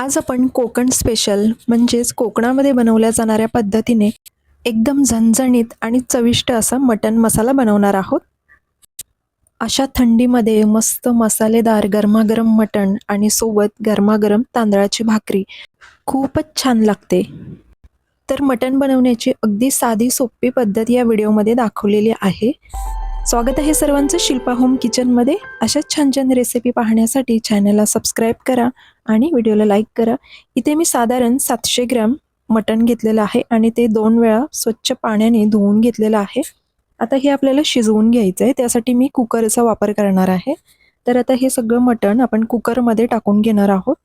आज आपण कोकण स्पेशल म्हणजेच कोकणामध्ये बनवल्या जाणाऱ्या पद्धतीने एकदम झणझणीत आणि चविष्ट असा मटन मसाला बनवणार आहोत. अशा थंडीमध्ये मस्त मसालेदार गरमागरम मटण आणि सोबत गरमागरम तांदळाची भाकरी खूपच छान लागते. तर मटण बनवण्याची अगदी साधी सोपी पद्धत या व्हिडिओमध्ये दाखवलेली आहे. स्वागत आहे सर्वांचं शिल्पा होम किचनमध्ये. अशाच छान छान रेसिपी पाहण्यासाठी चॅनलला सबस्क्राईब करा आणि व्हिडिओला लाईक करा. इथे मी साधारण सातशे ग्रॅम मटण घेतलेलं आहे आणि ते दोन वेळा स्वच्छ पाण्याने धुवून घेतलेलं आहे. आता हे आपल्याला शिजवून घ्यायचं आहे. त्यासाठी मी कुकरचा वापर करणार आहे. तर आता हे सगळं मटण आपण कुकरमध्ये टाकून घेणार आहोत.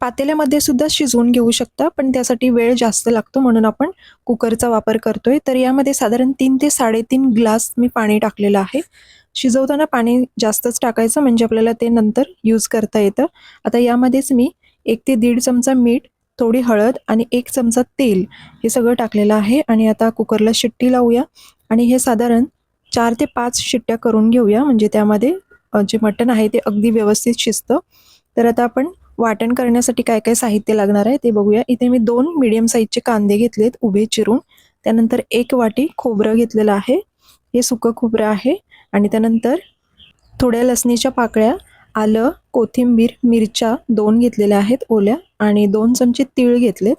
पातेल्यामध्ये सुद्धा शिजवून घेऊ शकता पण त्यासाठी वेळ जास्त लागतो म्हणून आपण कुकरचा वापर करतोय. तर यामध्ये साधारण तीन ते साडेतीन ग्लास मी पाणी टाकलेलं आहे. शिजवताना पाणी जास्तच टाकायचं म्हणजे आपल्याला ते नंतर यूज करता येतं. आता यामध्येच मी एक ते दीड चमचा मीठ थोडी हळद आणि एक चमचा तेल हे सगळं टाकलेलं आहे आणि आता कुकरला शिट्टी लावूया. आणि हे साधारण चार ते पाच शिट्ट्या करून घेऊया म्हणजे त्यामध्ये जे मटण आहे ते अगदी व्यवस्थित शिजतं. तर आता आपण वाटण करण्यासाठी काय काय साहित्य लागणार आहे ते बघूया. इथे मी दोन मीडियम साईजचे कांदे घेतलेत उभे चिरून. त्यानंतर एक वाटी खोबरं घेतलेलं आहे. हे सुकं खोबरं आहे. आणि त्यानंतर थोड्या लसणीच्या पाकळ्या आलं कोथिंबीर मिरच्या दोन घेतलेल्या आहेत ओल्या आणि दोन चमचे तीळ घेतलेत.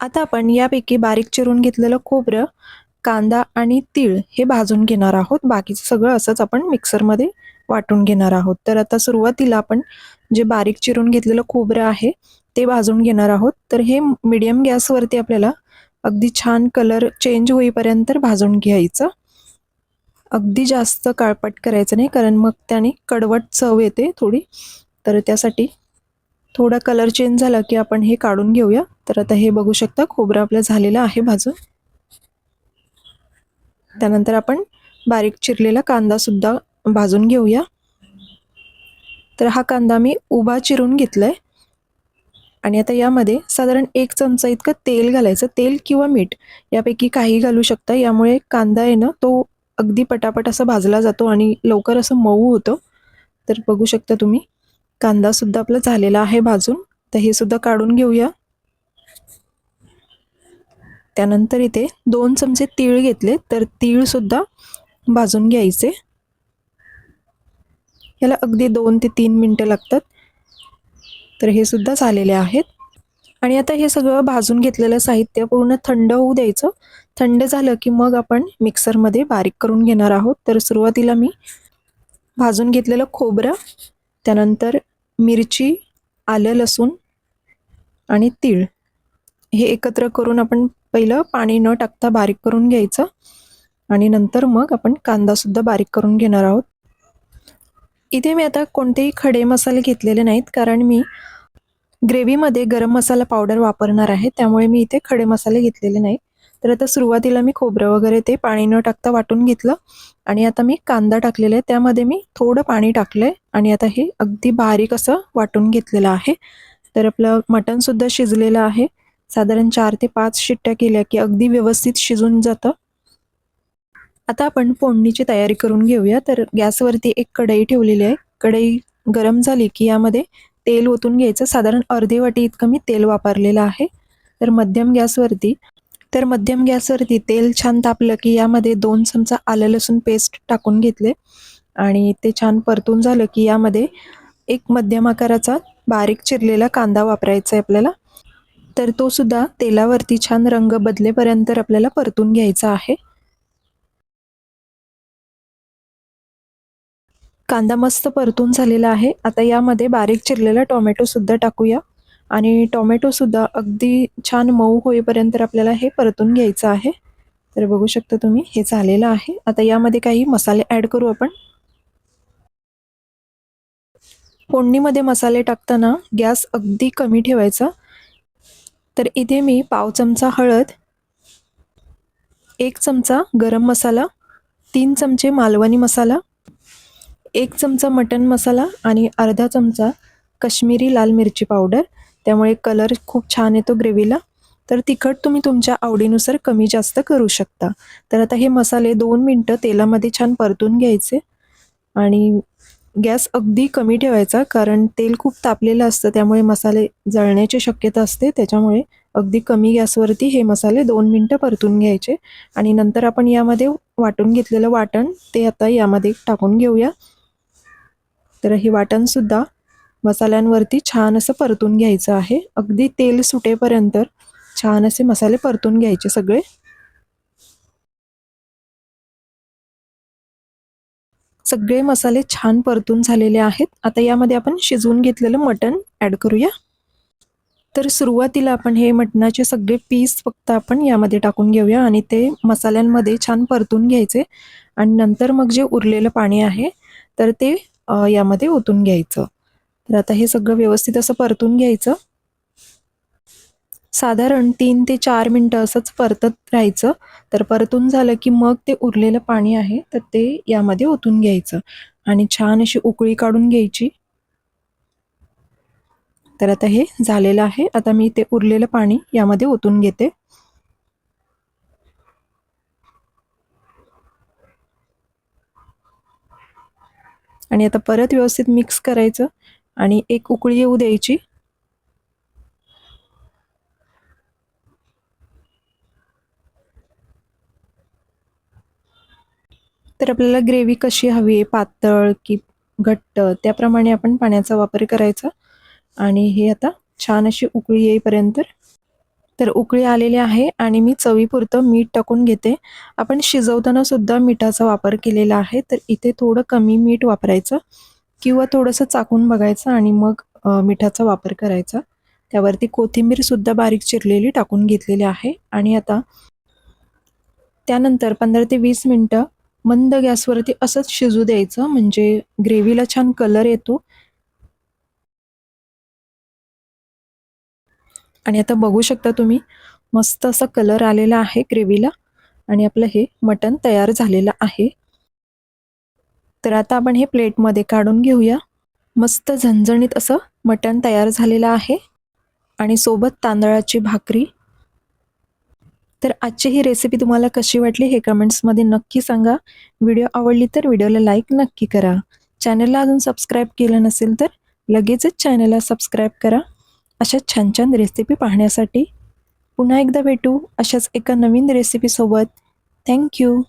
आता आपण यापैकी बारीक चिरून घेतलेलं खोबरं कांदा आणि तीळ हे भाजून घेणार आहोत. बाकीचं सगळं असंच आपण मिक्सरमध्ये वाटून घेणार आहोत. तर आता सुरुवातीला आपण जे बारीक चिरून घेतलेलं खोबरं आहे ते भाजून घेणार आहोत. तर हे मिडियम गॅसवरती आपल्याला अगदी छान कलर चेंज होईपर्यंत भाजून घ्यायचं. अगदी जास्त काळपट करायचं नाही कारण मग त्याने कडवट चव येते थोडी. तर त्यासाठी थोडा कलर चेंज झाला की आपण हे काढून घेऊया. तर आता हे बघू शकता खोबरं आपलं झालेलं आहे भाजून. त्यानंतर आपण बारीक चिरलेला कांदासुद्धा भाजून घेऊया. तर हा कांदा मी उभा चिरून घेतलाय. आणि आता यामध्ये साधारण एक चमचा इतकं तेल घालायचं. तेल किंवा मीठ यापैकी काही घालू शकता. यामुळे कांदा आहे ना तो अगदी पटापट असा भाजला जातो आणि लवकर असं मऊ होतं. तर बघू शकता तुम्ही कांदा सुद्धा आपला झालेला आहे भाजून. तर हे सुद्धा काढून घेऊया. त्यानंतर इथे दोन चमचे तीळ घेतले. तर तीळ सुद्धा भाजून घ्यायचे. याला अगदी दोन ते तीन मिनटं लागतात. तर हे सुद्धा झालेले आहेत. आणि आता हे सगळं भाजून घेतलेलं साहित्य पूर्ण थंड होऊ द्यायचं. थंड झालं की मग आपण मिक्सरमध्ये बारीक करून घेणार आहोत. तर सुरुवातीला मी भाजून घेतलेलं खोबरं त्यानंतर मिरची आलं लसूण आणि तीळ. हे एकत्र करून आपण पहिलं पाणी न टाकता बारीक करून घ्यायचं. आणि नंतर मग आपण कांदासुद्धा बारीक करून घेणार आहोत. इथे मी आता कोणतेही खडे मसाले घेतलेले नाहीत कारण मी ग्रेव्हीमध्ये गरम मसाला पावडर वापरणार आहे त्यामुळे मी इथे खडे मसाले घेतलेले नाहीत. तर आता सुरुवातीला मी खोबरं वगैरे ते पाणी न टाकता वाटून घेतलं आणि आता मी कांदा टाकलेला आहे त्यामध्ये मी थोडं पाणी टाकलं आहे आणि आता हे अगदी बारीक असं वाटून घेतलेलं आहे. तर आपलं मटणसुद्धा शिजलेलं आहे. साधारण चार ते पाच शिट्ट्या केल्या की अगदी व्यवस्थित शिजून जातं. आता आपण फोडणीची तयारी करून घेऊया. तर गॅसवरती एक कढई ठेवलेली आहे. कढई गरम झाली की यामध्ये तेल ओतून घ्यायचं. साधारण अर्धी वाटी इतकं मी तेल वापरलेलं आहे. तर मध्यम गॅसवरती तर मध्यम गॅसवरती तेल छान तापलं की यामध्ये दोन चमचा आलं लसूण पेस्ट टाकून घेतले. आणि ते छान परतून झालं की यामध्ये एक मध्यम आकाराचा बारीक चिरलेला कांदा वापरायचा आहे आपल्याला. तर तो सुद्धा तेलावरती छान रंग बदलेपर्यंत आपल्याला परतून घ्यायचा आहे. कांदा मस्त परतून झालेला आहे. आता यामध्ये बारीक चिरलेला टोमॅटोसुद्धा टाकूया. आणि टोमॅटोसुद्धा अगदी छान मऊ होईपर्यंत आपल्याला हे परतून घ्यायचं आहे. तर बघू शकता तुम्ही हे झालेलं आहे. आता यामध्ये काही मसाले ॲड करू आपण. फोडणीमध्ये मसाले टाकताना गॅस अगदी कमी ठेवायचा. तर इथे मी पाव चमचा हळद एक चमचा गरम मसाला तीन चमचे मालवणी मसाला एक चमचा मटन मसाला आणि अर्धा चमचा कश्मीरी लाल मिरची पावडर. त्यामुळे कलर खूप छान येतो ग्रेव्हीला. तर तिखट तुम्ही तुमच्या आवडीनुसार कमी जास्त करू शकता. तर आता हे मसाले दोन मिनटं तेलामध्ये छान परतून घ्यायचे. आणि गॅस अगदी कमी ठेवायचा कारण तेल खूप तापलेलं असतं त्यामुळे मसाले जळण्याची शक्यता असते. त्याच्यामुळे अगदी कमी गॅसवरती हे मसाले दोन मिनटं परतून घ्यायचे. आणि नंतर आपण यामध्ये वाटून घेतलेलं वाटण ते आता यामध्ये टाकून घेऊया. तर हे वाटणसुद्धा मसाल्यांवरती छान असं परतून घ्यायचं आहे. अगदी तेल सुटेपर्यंत छान असे मसाले परतून घ्यायचे सगळे. सगळे मसाले छान परतून झालेले आहेत. आता यामध्ये आपण शिजवून घेतलेलं मटण ॲड करूया. तर सुरुवातीला आपण हे मटणाचे सगळे पीस फक्त आपण यामध्ये टाकून घेऊया आणि ते मसाल्यांमध्ये छान परतून घ्यायचे. आणि नंतर मग जे उरलेलं पाणी आहे तर ते यामध्ये ओतून घ्यायचं. तर आता हे सगळं व्यवस्थित असं परतून घ्यायचं. साधारण तीन ते चार मिनटं असंच परतत राहायचं. तर परतून झालं की मग ते उरलेलं पाणी आहे तर ते यामध्ये ओतून घ्यायचं. आणि छान अशी उकळी काढून घ्यायची. तर आता हे झालेलं आहे. आता मी ते उरलेलं पाणी यामध्ये ओतून घेते. आणि आता परत व्यवस्थित मिक्स करायचं. आणि एक उकळी येऊ द्यायची. तर आपल्याला ग्रेव्ही कशी हवी आहे? पातळ की घट्ट? त्याप्रमाणे आपण पाण्याचा वापर करायचा. आणि हे आता छान अशी उकळी येईपर्यंत तर उकळी आलेली आहे आणि मी चवीपुरतं मीठ टाकून घेते. आपण शिजवताना सुद्धा मिठाचा वापर केलेला आहे. तर इथे थोडं कमी मीठ वापरायचं किंवा थोडंसं चाकून बघायचं आणि मग मिठाचा वापर करायचा. त्यावरती कोथिंबीरसुद्धा बारीक चिरलेली टाकून घेतलेली आहे. आणि आता त्यानंतर पंधरा ते वीस मिनटं मंद गॅसवरती असंच शिजू द्यायचं. म्हणजे ग्रेव्हीला छान कलर येतो. आणि आता बघू शकता तुम्ही मस्त असा कलर आलेला आहे ग्रेव्हीला आणि आपलं हे मटण तयार झालेलं आहे. तर आता आपण हे प्लेटमध्ये काढून घेऊया. मस्त झणझणीत असं मटण तयार झालेलं आहे. आणि सोबत तांदळाची भाकरी. तर आजची ही रेसिपी तुम्हाला कशी वाटली हे कमेंट्समध्ये नक्की सांगा. व्हिडिओ आवडली तर व्हिडिओला लाईक नक्की करा. चॅनलला अजून सबस्क्राईब केलं नसेल तर लगेचच चॅनलला सबस्क्राईब करा. अशा छान छान रेसिपी पाहण्यासाठी पुन्हा एकदा भेटू अशाच एका नवीन रेसिपीसोबत थँक्यू